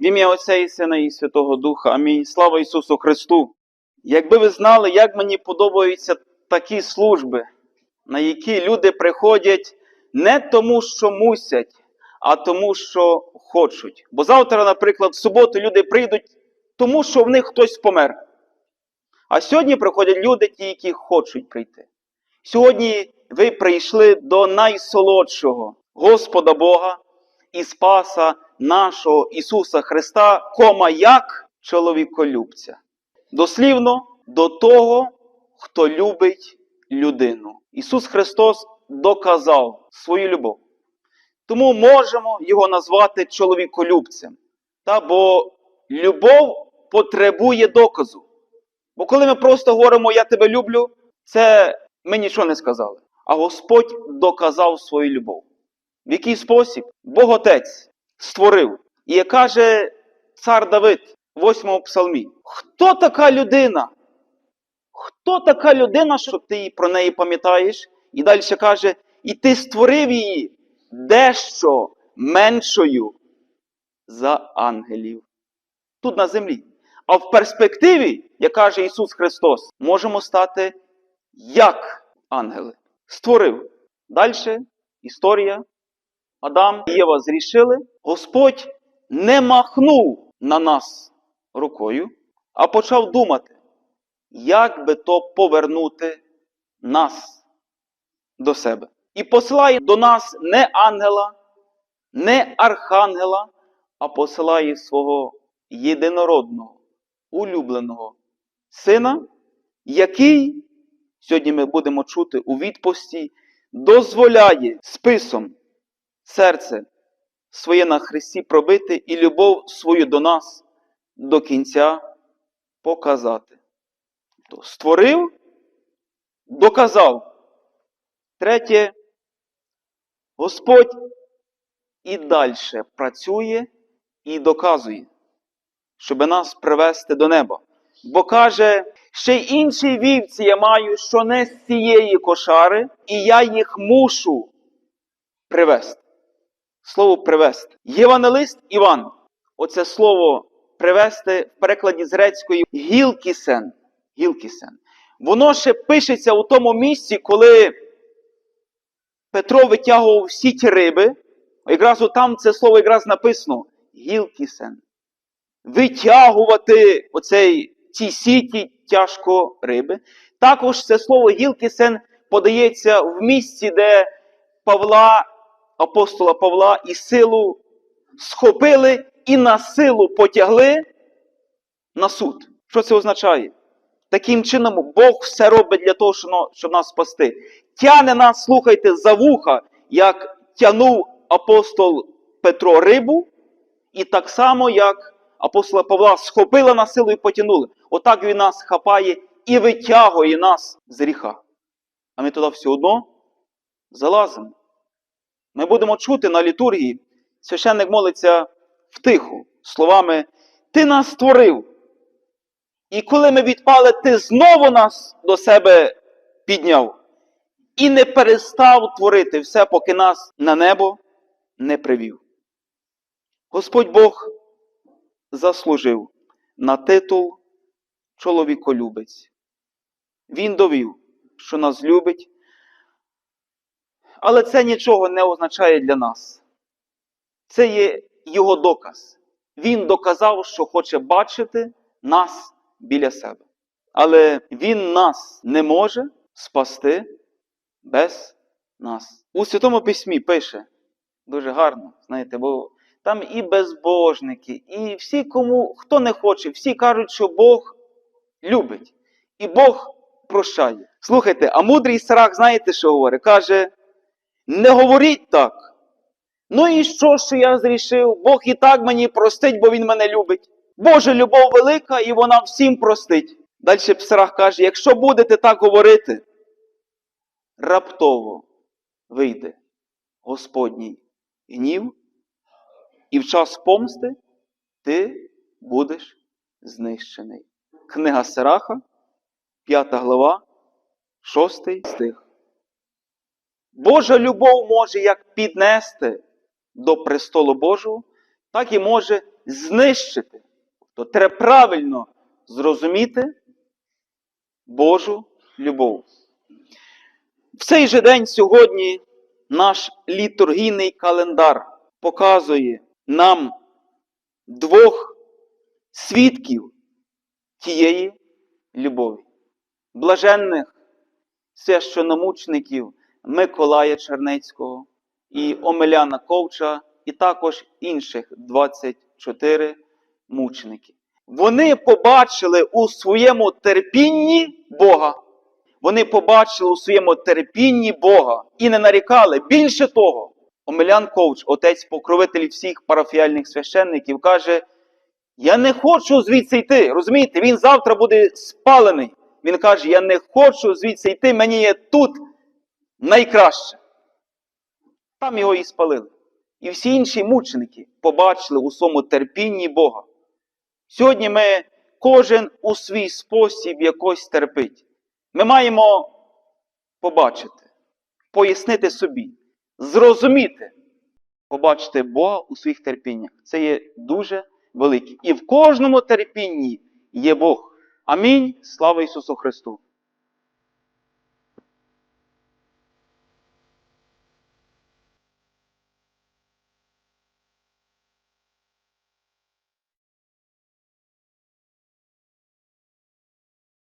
В ім'я Отця і Сина і Святого Духа. Амінь. Слава Ісусу Христу! Якби ви знали, як мені подобаються такі служби, на які люди приходять не тому, що мусять, а тому, що хочуть. Бо завтра, наприклад, в суботу люди прийдуть, тому що в них хтось помер. А сьогодні приходять люди, ті, які хочуть прийти. Сьогодні ви прийшли до найсолодшого Господа Бога і Спаса нашого Ісуса Христа, кома як чоловіколюбця. Дослівно до того, хто любить людину. Ісус Христос доказав свою любов. Тому можемо його назвати чоловіколюбцем. Та, бо любов потребує доказу. Бо коли ми просто говоримо Я тебе люблю, це ми нічого не сказали. А Господь доказав свою любов. В який спосіб Бог Отець створив. І каже цар Давид в 8 псалмі: Хто така людина? Хто така людина, що ти про неї пам'ятаєш? І далі каже: І ти створив її дещо меншою за ангелів. Тут на землі. А в перспективі, як каже Ісус Христос, можемо стати як ангели. Створив. Далі історія. Адам і Єва зрішили. Господь не махнув на нас рукою, а почав думати, як би то повернути нас до себе. І посилає до нас не ангела, не архангела, а посилає свого єдинородного, улюбленого сина, який, сьогодні ми будемо чути у відпусті, дозволяє списом серце своє на Христі пробити і любов свою до нас до кінця показати. То створив, доказав. Третє, Господь і далі працює і доказує, щоб нас привести до неба. Бо каже, ще й інші вівці я маю, що не з цієї кошари, і я їх мушу привести. Слово привести. Євангелист Іван. Оце слово привести в перекладі з грецької гілкісен. Гілкісен. Воно ще пишеться у тому місці, коли Петро витягував всі ті риби. Якраз там це слово якраз написано гілкісен. Витягувати оцей, ці сіті тяжко риби. Також це слово гілкісен подається в місці, де Павла, апостола Павла, і силу схопили і на силу потягли на суд. Що це означає? Таким чином, Бог все робить для того, щоб нас спасти. Тяне нас, слухайте, за вуха, як тянув апостол Петро рибу, і так само, як апостола Павла схопила на силу і потягнули. Отак він нас хапає і витягує нас з гріха. А ми туди все одно залазимо. Ми будемо чути на літургії, священник молиться втиху, словами Ти нас створив. І коли ми відпали, ти знову нас до себе підняв і не перестав творити все, поки нас на небо не привів. Господь Бог заслужив на титул чоловіколюбець. Він довів, що нас любить, але це нічого не означає для нас. Це є його доказ. Він доказав, що хоче бачити нас біля себе. Але Він нас не може спасти без нас. У Святому Письмі пише дуже гарно, знаєте, бо там і безбожники, і всі, кому хто не хоче, всі кажуть, що Бог любить. І Бог прощає. Слухайте, а мудрий Сарах, знаєте, що говорить? Каже: не говоріть так. Ну і що, що я зрішив? Бог і так мені простить, бо Він мене любить. Божа любов велика, і вона всім простить. Далі Псарах каже: якщо будете так говорити, раптово вийде Господній гнів, і в час помсти ти будеш знищений. Книга Сираха, 5 глава, 6 стих. Божа любов може як піднести до престолу Божого, так і може знищити, то треба правильно зрозуміти Божу любов. В цей же день сьогодні наш літургійний календар показує нам двох свідків тієї любові, блаженних священомучників Миколая Чернецького і Омеляна Ковча, і також інших 24 мученики. Вони побачили у своєму терпінні Бога. Вони побачили у своєму терпінні Бога і не нарікали. Більше того, Омелян Ковч, отець покровитель всіх парафіальних священників, каже: Я не хочу звідси йти. Розумієте, він завтра буде спалений. Він каже: Я не хочу звідси йти, мені є тут найкраще. Там його і спалили. І всі інші мученики побачили у своєму терпінні Бога. Сьогодні ми кожен у свій спосіб якось терпить. Ми маємо побачити, пояснити собі, зрозуміти, побачити Бога у своїх терпіннях. Це є дуже велике. І в кожному терпінні є Бог. Амінь. Слава Ісусу Христу!